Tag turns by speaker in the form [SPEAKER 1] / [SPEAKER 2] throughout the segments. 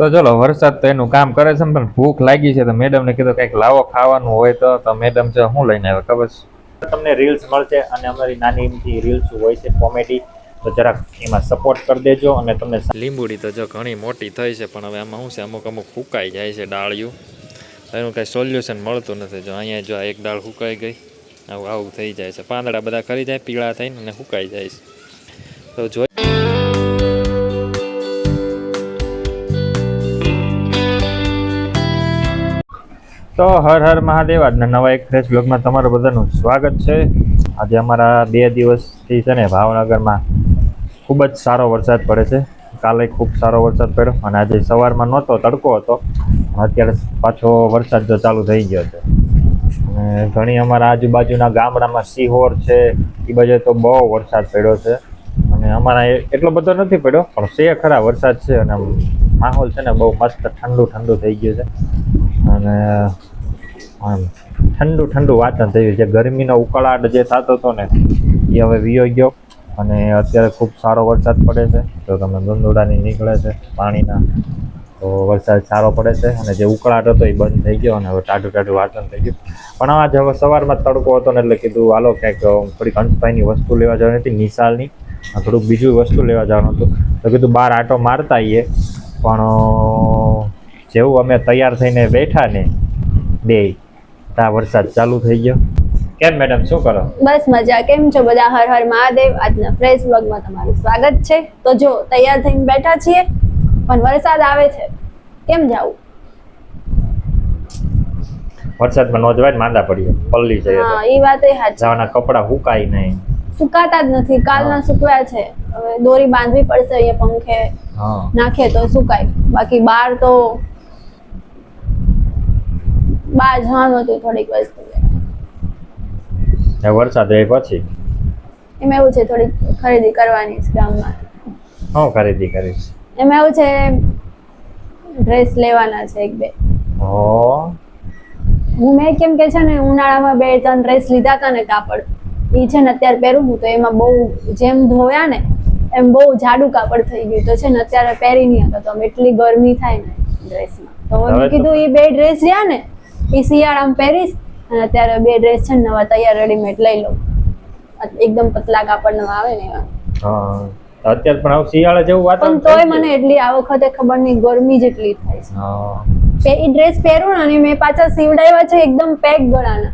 [SPEAKER 1] તો ચલો વરસાદ તો એનું કામ કરે છે ને પણ ભૂખ લાગી છે તો મેડમને કીધું કંઈક લાવો ખાવાનું હોય તો તો મેડમ છે શું લઈને આવે ખબર છે? તમને રીલ્સ મળશે અને અમારી નાની એમથી રીલ્સ હોય છે કોમેડી તો જરાક એમાં સપોર્ટ કરી દેજો અને તમને લીંબુડી તો જો ઘણી મોટી થઈ છે પણ હવે આમાં શું છે અમુક અમુક ફૂંકાઈ જાય છે ડાળિયું. એનું કાંઈ સોલ્યુશન મળતું નથી જો અહીંયા જો એક ડાળ ફૂંકાઈ ગઈ આવું આવું થઈ જાય છે. પાંદડા બધા ખરી જાય પીળા થઈને અને ફૂંકાઈ જાય છે. તો જો તો હર હર મહાદેવ. આજના નવા એક ફ્રેશ બ્લોગમાં તમારું બધાનું સ્વાગત છે. આજે અમારા બે દિવસથી છે ને ભાવનગરમાં ખૂબ જ સારો વરસાદ પડે છે. કાલે ખૂબ સારો વરસાદ પડ્યો અને આજે સવારમાં નહોતો, તડકો હતો. અત્યારે પાછો વરસાદ જો ચાલુ થઈ ગયો છે. અને ઘણી અમારા આજુબાજુના ગામડામાં સિહોર છે એ બાજુ તો બહુ વરસાદ પડ્યો છે. અને અમારા એટલો બધો નથી પડ્યો, પણ છે ખરા વરસાદ છે અને માહોલ છે ને બહુ મસ્ત ઠંડુ ઠંડુ થઈ ગયું છે. અને આમ ઠંડુ ઠંડુ વાતાવરણ થયું છે. ગરમીનો ઉકળાટ જે થતો હતો ને, એ હવે વિયો ગયો અને અત્યારે ખૂબ સારો વરસાદ પડે છે. તો તમે દુંદુડાની નીકળે છે પાણીના, તો વરસાદ સારો પડે છે અને જે ઉકળાટ હતો એ બંધ થઈ ગયો અને હવે ટાઢું ટાઢું વાતાવરણ થઈ ગયું. પણ આજ હવે સવારમાં તડકો હતો ને એટલે કીધું, હાલો, ક્યાંક થોડીક અંશભાઈની વસ્તુ લેવા જવાની હતી નિશાલની થોડુંક બીજું વસ્તુ લેવા જવાનું હતું. તો કીધું બહાર આટો મારતા આવીએ પણ જેવું અમે તૈયાર થઈને બેઠા ને, બે ત્યાં વરસાદ ચાલુ થઈ ગયો. કેમ મેડમ શું કરો?
[SPEAKER 2] બસ મજા. કેમ છો બધા? હર હર મહાદેવ. આજના ફ્રેશ વ્લોગમાં તમારું સ્વાગત છે. તો જો તૈયાર થઈને બેઠા છીએ પણ વરસાદ આવે છે. કેમ જાવું?
[SPEAKER 1] વરસાદમાં નો જવાય માંદા પડીએ પલ્લી જઈએ
[SPEAKER 2] હા
[SPEAKER 1] તો.
[SPEAKER 2] એ વાત એ સાચી.
[SPEAKER 1] જવાના કપડા હુકાય નહીં.
[SPEAKER 2] સુકાતા જ નથી. કાલના સુકવ્યા છે. હવે દોરી બાંધવી પડશે અહીંયા પંખે.
[SPEAKER 1] હા.
[SPEAKER 2] નાખે તો સુકાય. બાકી બહાર તો બહાર જવાનું હતું થોડીક વસ્તુ.
[SPEAKER 1] વરસાદ રહે પછી?
[SPEAKER 2] એમાં એવું છે થોડીક ખરીદી કરવાની છે ગામમાં.
[SPEAKER 1] શું ખરીદી કરીશ?
[SPEAKER 2] એમાં એવું છે ડ્રેસ લેવાના છે એક બે.
[SPEAKER 1] હો
[SPEAKER 2] હું મેં કેમ કે છે ને ઉનાળામાં બે ત્રણ ડ્રેસ લીધા હતા ને કાપડ. એ છે ને અત્યારે પહેરું હું તો એમાં બહુ જેમ ધોયા ને એમ બહુ જાડું કાપડ થઈ ગયું. તો છે ને અત્યારે પહેરી નહીં હતો તો એટલી ગરમી થાય ને ડ્રેસમાં તો મેં કીધું એ બે ડ્રેસ રહ્યા ને એ શિયાળામાં પહેરીશ અને અત્યારે બે ડ્રેસ છે નવા તૈયાર રેડીમેડ લઈ લઉં. એકદમ પતલા કાપડના આવે ને એવા.
[SPEAKER 1] હા અત્યારે પણ હવે શિયાળા જેવું
[SPEAKER 2] પણ તોય મને એટલી આ વખતે ખબર નહીં ગરમી જેટલી થાય છે.
[SPEAKER 1] હા.
[SPEAKER 2] પે- ઈ ડ્રેસ પહેરું ને અને મેં પાછા સીવડાવ્યા છે એકદમ પેક ગળાના.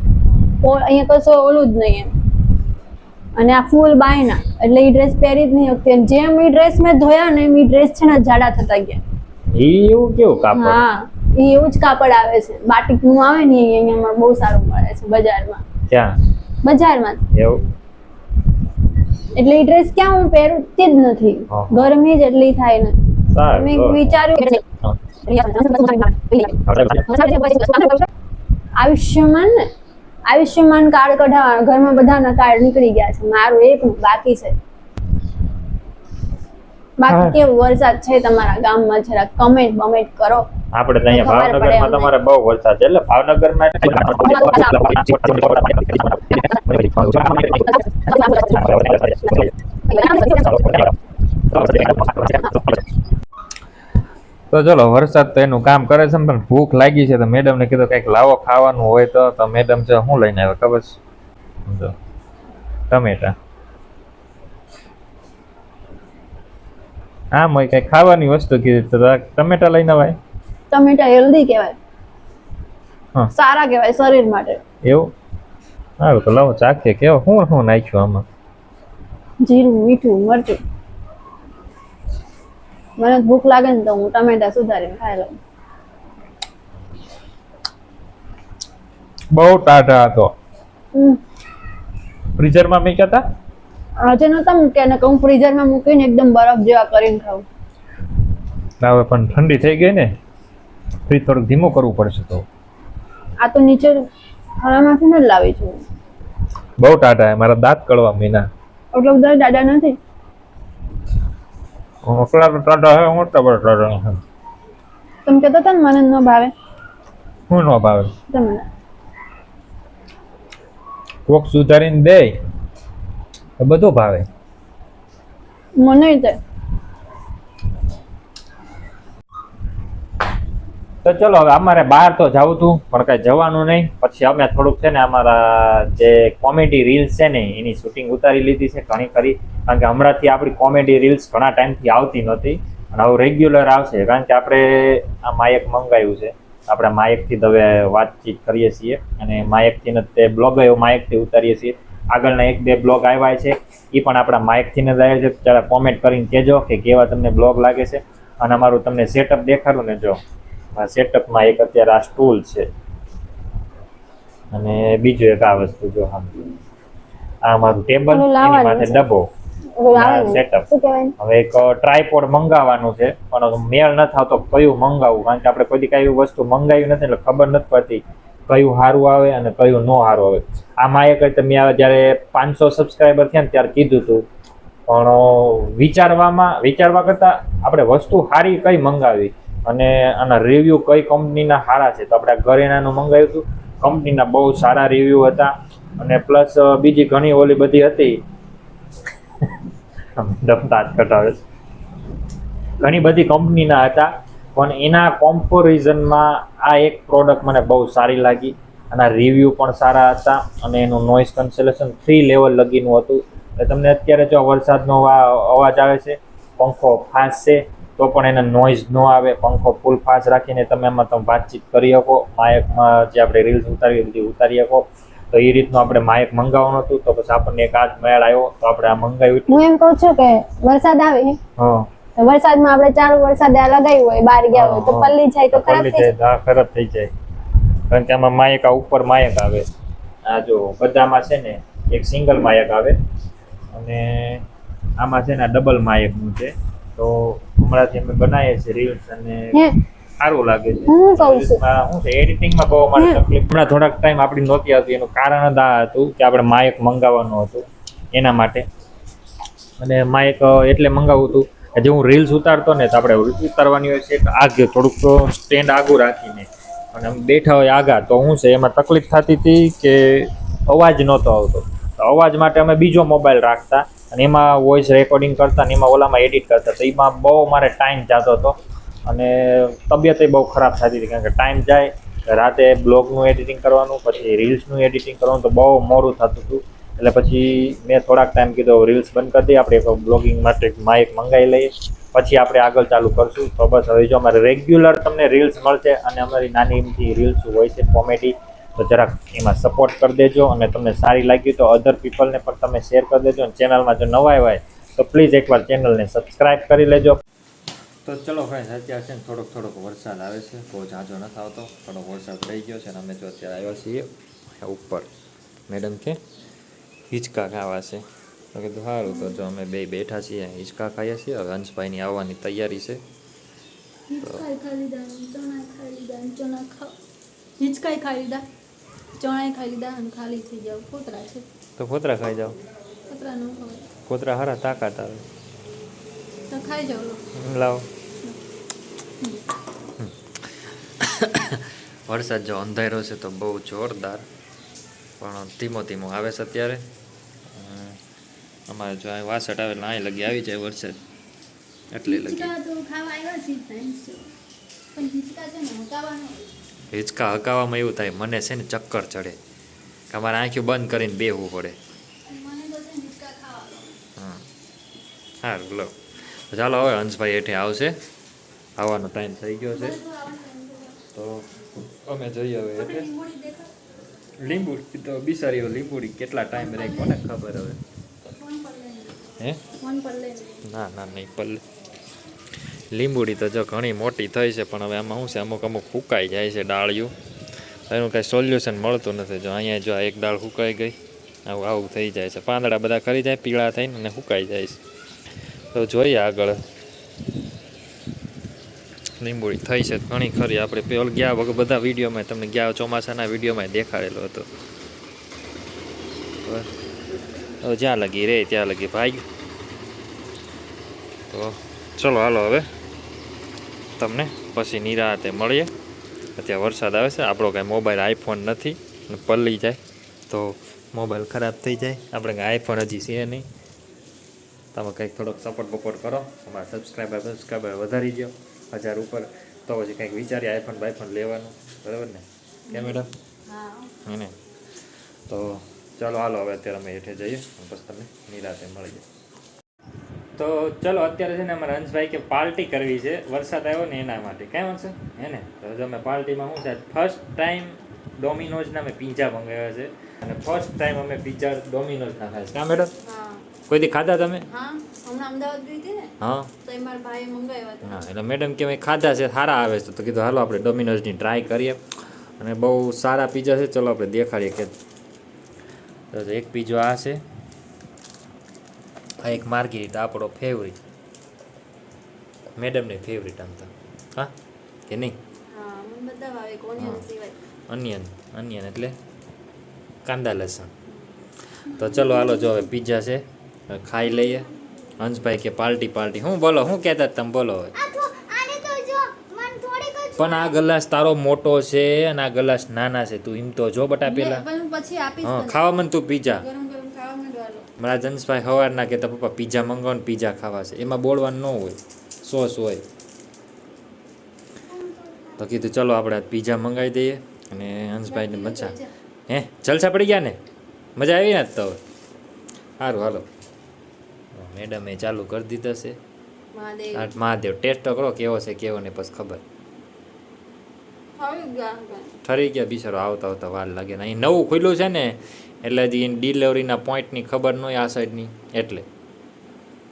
[SPEAKER 2] અહીંયા કશું ઓલું જ નહીં એમ. અને આ ફૂલ બાયના. એટલે એ ડ્રેસ પહેરી જ નહીં વખતે જેમ એ ડ્રેસ મેં ધોયા ને એ ડ્રેસ છે ને જાડા થતા ગયા.
[SPEAKER 1] એવું કેવું કાપડ?
[SPEAKER 2] હા. એ એવું જ કાપડ આવે છે. બાટિકનું આવે ને અહીંયા બહુ સારું મળે છે બજારમાં.
[SPEAKER 1] ક્યાં?
[SPEAKER 2] બજારમાં.
[SPEAKER 1] એવું?
[SPEAKER 2] એટલે એ ડ્રેસ ક્યાં હું પહેરતી જ નથી. ગરમી જ એટલી થાય ને. મેં વિચાર્યું આયુષ્યમાન આયુષ્યમાન કાર્ડ કઢાવવા ઘરમાં બધાના કાર્ડ નીકળી ગયા છે. મારું એકનું બાકી છે. બાકી
[SPEAKER 1] હા.
[SPEAKER 2] કેવું વરસાદ છે તમારા ગામમાં જરા કમેન્ટ બમેન્ટ કરો
[SPEAKER 1] આપણે તો અહીંયા ભાવનગરમાં તમારે બહુ વરસાદ છે એટલે ભાવનગરમાં તો ચલો વરસાદ તો એનું કામ કરે છે ને પણ ભૂખ લાગી છે તો મેડમને કીધું કંઈક લાવો ખાવાનું હોય તો મેડમ છે શું લઈને આવે ખબર છે ટમેટા આમ હોય કઈ ખાવાની વસ્તુ કીધી તો ટમેટા લઈને આવે
[SPEAKER 2] ટમેટા હેલ્ધી કહેવાય.
[SPEAKER 1] હા.
[SPEAKER 2] સારા કહેવાય શરીર માટે.
[SPEAKER 1] એવું? સારું તો લાવો ચાખીએ. કેવો? હું હું નાખ્યું આમાં?
[SPEAKER 2] જીરું મીઠું મરચું. મને ભૂખ લાગે ને તો હું ટમેટા સુધારીને ખાઈ લઉં.
[SPEAKER 1] બહુ ટાઢા હતો. ફ્રીઝરમાં મૂક્યા હતા
[SPEAKER 2] આજે નહોતા મૂક્યા ને હું ફ્રીઝરમાં મૂકીને એકદમ બરફ જેવા કરીને ખાઉં.
[SPEAKER 1] ના, હવે પણ ઠંડી થઈ ગઈ ને ફ્રીજ થોડુંક ધીમું કરવું પડશે તો.
[SPEAKER 2] આ તો નીચે હરામાંથી ન લાવી છું.
[SPEAKER 1] બહુ ટાટા હે મારા દાંત કળવા મીના.
[SPEAKER 2] એટલો બધા દાદા નથી.
[SPEAKER 1] ઓકળા તો ટાટા હે હું ટબર ટાટા હે
[SPEAKER 2] તમે કહેતા હતા ને મને ન ભાવે.
[SPEAKER 1] હું ન ભાવે?
[SPEAKER 2] તમને
[SPEAKER 1] કોક સુધારીને દે. તો બધું ભાવે.
[SPEAKER 2] મને તે.
[SPEAKER 1] તો ચલો હવે અમારે બહાર તો જવું હતું પણ કઈ જવાનું નહીં. પછી અમે થોડુંક છે ને અમારા જે કોમેડી રીલ્સ છે ને એની શૂટિંગ ઉતારી લીધી છે ઘણી ખરી. કારણ કે હમણાંથી આપણી કોમેડી રીલ્સ ઘણા ટાઈમથી આવતી નહોતી. અને હવે રેગ્યુલર આવશે કારણ કે આપણે આ માયક મંગાવ્યું છે. આપણે માયકથી જ હવે વાતચીત કરીએ છીએ. અને માયકથી ને તે બ્લોગ એવો માયકથી ઉતારીએ છીએ. આગળના એક બે બ્લોગ આવ્યા છે એ પણ આપણા માઇકથી જ આવ્યા છે. જરા કોમેન્ટ કરીને કહેજો કે કેવા તમને બ્લોગ લાગે છે. અને અમારું તમને સેટઅપ દેખાડું ને જો. આ સેટઅપમાં એક અત્યારે આ સ્ટૂલ છે. અને બીજું એક આ વસ્તુ જો આમ. આ અમારું ટેબલ એની માથે. ડબ્બો.
[SPEAKER 2] કહેવાય?
[SPEAKER 1] હવે એક ટ્રાયપોડ મંગાવવાનું છે પણ મેળ ન થતો કયું મંગાવવું કારણ કે આપણે કોઈ કઈ વસ્તુ મંગાવી નથી એટલે ખબર નથી પડતી. કયું સારું આવે અને કયું ન સારું આવે. આમાં એક મેં જ્યારે પાંચસો સબસ્ક્રાઈબર થયા ને ત્યારે કીધું હતું પણ વિચારવામાં, વિચારવા કરતાં આપણે વસ્તુ સારી કઈ મંગાવી? અને આના રિવ્યૂ કઈ કંપનીના સારા છે? તો આપણે ઘરેણાનું મંગાવ્યું હતું કંપનીના બહુ સારા રિવ્યૂ હતા. અને પ્લસ બીજી ઘણી ઓલી બધી હતી. ઘણી બધી કંપનીના હતા. પણ એના કોમ્પોરિઝનમાં આ એક પ્રોડક્ટ મને બહુ સારી લાગી. આના રિવ્યૂ પણ સારા હતા અને એનું નોઇઝ કન્સેલેશન થ્રી લેવલ લગીનું હતું. એટલે તમને અત્યારે જો વરસાદનો અવાજ આવે છે પંખો ફાસ્ટ છે તો પણ એને નોઇઝ ન આવે પંખો ફૂલ ફાસ્ટ રાખીને તમે એમાં તમે વાતચીત કરી શકો. માયકમાં જે આપણે રીલ્સ ઉતારી બધી ઉતારી શકો. તો એ રીતનું આપણે માયક મંગાવવાનું હતું. તો પછી આપણને એક આજ મેળ આવ્યો. તો આપણે આ મંગાવ્યું
[SPEAKER 2] હું એમ કહું છું કે વરસાદ આવે.
[SPEAKER 1] હા.
[SPEAKER 2] તો વરસાદમાં આપણે ચાલુ વરસાદે લગાવ્યું હોય બહાર ગયા હોય તો પલ્લી જાય તો ખરાબ થઈ
[SPEAKER 1] જાય, ખરાબ થઈ જાય. કારણ કે આમાં માયક ઉપર માયક આવે. આ જો બધામાં છે ને એક સિંગલ માયક આવે. અને આમાં છે ને ડબલ માયકનું છે. તો હમણાંથી અમે બનાવીએ છીએ રીલ્સ અને સારું લાગે છે.
[SPEAKER 2] હું કહું છું.
[SPEAKER 1] હું છે એડિટિંગમાં બહુ અમારે તકલીફ. હમણાં થોડાક ટાઈમ આપણી નહોતી આવતી એનું કારણ જ આ હતું કે આપણે માયક મંગાવવાનું હતું એના માટે. અને માયક એટલે મંગાવવું હતું. કે જે હું રીલ્સ ઉતારતો ને તો આપણે ઉતારવાની હોય છે આગે થોડુંક સ્ટેન્ડ આગું રાખીને. અને આમ બેઠા હોય આગા, તો હું છે, એમાં તકલીફ થતી હતી કે અવાજ નહોતો આવતો. તો અવાજ માટે અમે બીજો મોબાઈલ રાખતા અને એમાં વોઇસ રેકોર્ડિંગ કરતા અને એમાં ઓલામાં એડિટ કરતા. તો એમાં બહુ મારે ટાઈમ જતો હતો અને તબિયત બહુ ખરાબ થતી હતી, કારણ કે ટાઈમ જાય, રાતે બ્લોગનું એડિટિંગ કરવાનું, પછી રીલ્સનું એડિટિંગ કરવાનું, તો બહુ મોડું થતું હતું. એટલે પછી મેં થોડાક ટાઈમ કીધો રીલ્સ બંધ કરી દઈએ, આપણે બ્લોગિંગ માટે માઇક મંગાવી લઈએ. પછી આપણે આગળ ચાલુ કરશું. તો બસ, હવે જો અમારે રેગ્યુલર તમને રીલ્સ મળશે અને અમારી નાની એમથી રીલ્સ હોય છે કોમેડી તો જરાક એમાં સપોર્ટ કરી દેજો અને તમને સારી લાગી તો અધર પીપલને પણ તમે શેર કરી દેજો. અને ચેનલમાં જો નવા આવ્યા હોય, તો પ્લીઝ એકવાર ચેનલને સબસ્ક્રાઇબ કરી લેજો. તો ચલો ફ્રેન્ડ અત્યારે છે ને થોડોક થોડોક વરસાદ આવે છે. બહુ ઝાઝો નથી આવતો. થોડોક વરસાદ થઈ ગયો છે અને અમે જો અત્યારે આવ્યા છીએ. ઉપર. મેડમ કે હિંચકા ખાવા છે. તો કીધું સારું તો જો અમે બે બેઠા છીએ હિંચકા ખાઈએ છીએ. હવે હંસભાઈની આવવાની તૈયારી છે.
[SPEAKER 2] હિંચકાઈ ખાઈ લીધા ચણા ખાઈ લીધા અને ખાઈ ખાલી થઈ જાવ. છે.
[SPEAKER 1] તો ખાઈ
[SPEAKER 2] ફોતરા ન
[SPEAKER 1] હારા તાકાત આવે.
[SPEAKER 2] તો ખાઈ જાવ
[SPEAKER 1] લાવો. વરસાદ જો અંધારો છે તો બહુ જોરદાર. પણ ધીમો ધીમો આવે છે અત્યારે. અમારે જો અહીં વાસટ આવે એટલે અહીં લગી આવી જાય વરસાદ. એટલે લગી.
[SPEAKER 2] હિંચકા
[SPEAKER 1] હકાવામાં એવું થાય મને છે ને ચક્કર ચડે. કે અમારે આંખ્યું બંધ કરીને બેહવું પડે. સારું લો. ચાલો હવે હંસભાઈ હેઠે આવશે. આવવાનો ટાઈમ થઈ ગયો છે. તો અમે જઈએ હવે હેઠે. લીંબુ તો બિસારીઓ લીંબુડી કેટલા ટાઈમ રહે કોને ખબર હવે. હે? ના ના નહીં પલ્લે. લીંબુડી તો જો ઘણી મોટી થઈ છે પણ હવે આમાં શું છે? અમુક અમુક ફૂકાઈ જાય છે ડાળિયું. એનું કાંઈ સોલ્યુશન મળતું નથી. જો અહીંયા જો એક ડાળ ફૂંકાઈ ગઈ આવું આવું થઈ જાય છે. પાંદડા બધા ખરી જાય પીળા થઈને અને સુકાઈ જાય છે. તો જોઈએ આગળ. લીંબુડી થઈ છે ઘણી ખરી. આપણે પેલ ગયા વગર બધા વિડીયોમાં તમને ગયા ચોમાસાના વિડીયોમાં દેખાડેલો હતો. હવે જ્યાં લગી રે ત્યાં લગી ભાઈ તો ચલો હાલો હવે તમને પછી નિરાતે મળીએ. અત્યારે વરસાદ આવે છે આપણો કાંઈ મોબાઈલ આઈફોન નથી અને પલળી જાય. તો મોબાઈલ ખરાબ થઈ જાય. આપણે કાંઈ આઈફોન હજી છે નહીં. તમે કંઈક થોડોક સપોર્ટ બપોર્ટ કરો. અમારા સબસ્ક્રાઈબર સબસ્ક્રાઈબર વધારી દો હજાર ઉપર. તો પછી કંઈક વિચારીએ આઈફોન બાઈફોન લેવાનું. બરાબર ને? કે મેડમ
[SPEAKER 2] હા
[SPEAKER 1] એને તો ચાલો હાલો હવે અત્યારે અમે હેઠે જઈએ. પછી તમને નિરાતે મળીએ તો ચલો અત્યારે છે ને અમારા હંસભાઈ કે પાર્ટી કરવી છે. વરસાદ આવ્યો ને એના માટે. કાંઈ વાંચો હે ને? તો અમે પાર્ટીમાં શું છે? ફર્સ્ટ ટાઈમ ડોમિનોઝના અમે પિઝા મંગાવ્યા છે. અને ફર્સ્ટ ટાઈમ અમે પિઝા ડોમિનોઝના ખાય છે. હા મેડમ? કોઈ દી ખાધા તમે?
[SPEAKER 2] હા. અમદાવાદ ગઈ હતી ને?
[SPEAKER 1] હા.
[SPEAKER 2] તો એ મારા ભાઈએ મંગાવ્યા હતા.
[SPEAKER 1] હા એટલે મેડમ કે મેં ખાધા છે સારા આવે છે. તો કીધું હાલો આપણે ડોમિનોઝની ટ્રાય કરીએ. અને બહુ સારા પીઝા છે. ચલો આપણે દેખાડીએ કે તો એક પીજો આ છે. આ એક માર્ગેરીટા આપણો ફેવરિટ મેડમની ફેવરિટ આમ તો. હા? કે નહીં?
[SPEAKER 2] હા મને બધા ભાવે કોનિયન
[SPEAKER 1] હા.
[SPEAKER 2] સિવાય.
[SPEAKER 1] અનિયન અનિયન એટલે કાંદા લસણ. તો ચલો હાલો જો હવે પીઝા છે ખાઈ લઈએ. હંસભાઈ કે પાર્ટી પાર્ટી હું બોલો શું કહેતા તમે બોલો હવે.
[SPEAKER 3] આ તો આને તો જો મન થોડીક જ
[SPEAKER 1] પણ આ ગ્લાસ તારો મોટો છે અને આ ગ્લાસ નાના છે તું એમ તો જો બટા પેલા.
[SPEAKER 2] પછી આપીશ
[SPEAKER 1] હા ખાવા મન તું પીઝા
[SPEAKER 2] ગરમ ગરમ ખાવા માંડવાનો
[SPEAKER 1] મારા જનસભાઈ સવારના કહેતા પપ્પા પીઝા મંગાવો ને પીઝા ખાવા છે. એમાં બોલવાનું ન હોય. સોસ હોય. તો કીધું ચલો આપણે પિઝા મંગાવી દઈએ અને હંસભાઈને મજા. હે જલસા પડી ગયા ને? મજા આવી ને તો હવે? સારું હાલો. મેડમે ચાલુ કરી દીધા છે.
[SPEAKER 2] મહાદેવ.
[SPEAKER 1] ટેસ્ટ કરો કેવો છે કેવો ને પછી ખબર. ઠરી ગયા બિચારો આવતા આવતા વાર લાગે ને. અહીં નવું ખુલ્યું છે ને એટલે હજી ડિલિવરીના પોઈન્ટની ખબર ન હોય આ સાઈડની એટલે.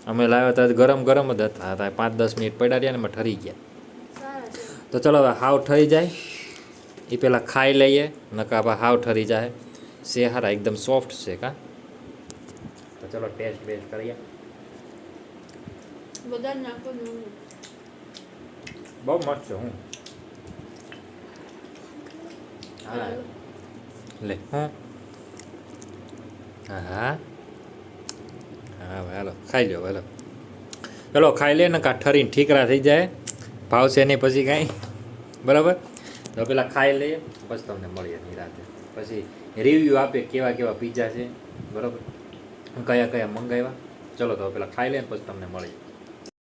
[SPEAKER 1] અમે લાવ્યા હતા ગરમ ગરમ જ હતા. પાંચ દસ મિનિટ પડ્યા રહ્યા ને એમાં ઠરી ગયા. તો ચલો હવે હાવ ઠરી જાય. એ પહેલાં ખાઈ લઈએ નકા હવે ઠરી જાય. સે હારા એકદમ સોફ્ટ છે કા. તો ચલો ટેસ્ટ બેસ્ટ કરીએ.
[SPEAKER 2] બધા.
[SPEAKER 1] બહુ મસ્ત છે હા. લે, હું. હા હા. હાલો, ખાઈ લો હાલો. ચલો ખાઈ લે ને કાં ઠરીને ઠીકરા થઈ જાય. ભાવશે નહીં પછી કાંઈ. બરાબર? તો પેલા ખાઈ લઈએ, પછી તમને મળીએ નિરાતે પછી રિવ્યૂ આપે કેવા કેવા પીઝા છે. બરાબર? કયા કયા મંગાવ્યા. ચલો તો પેલા ખાઈ લઈએ પછી તમને મળીએ.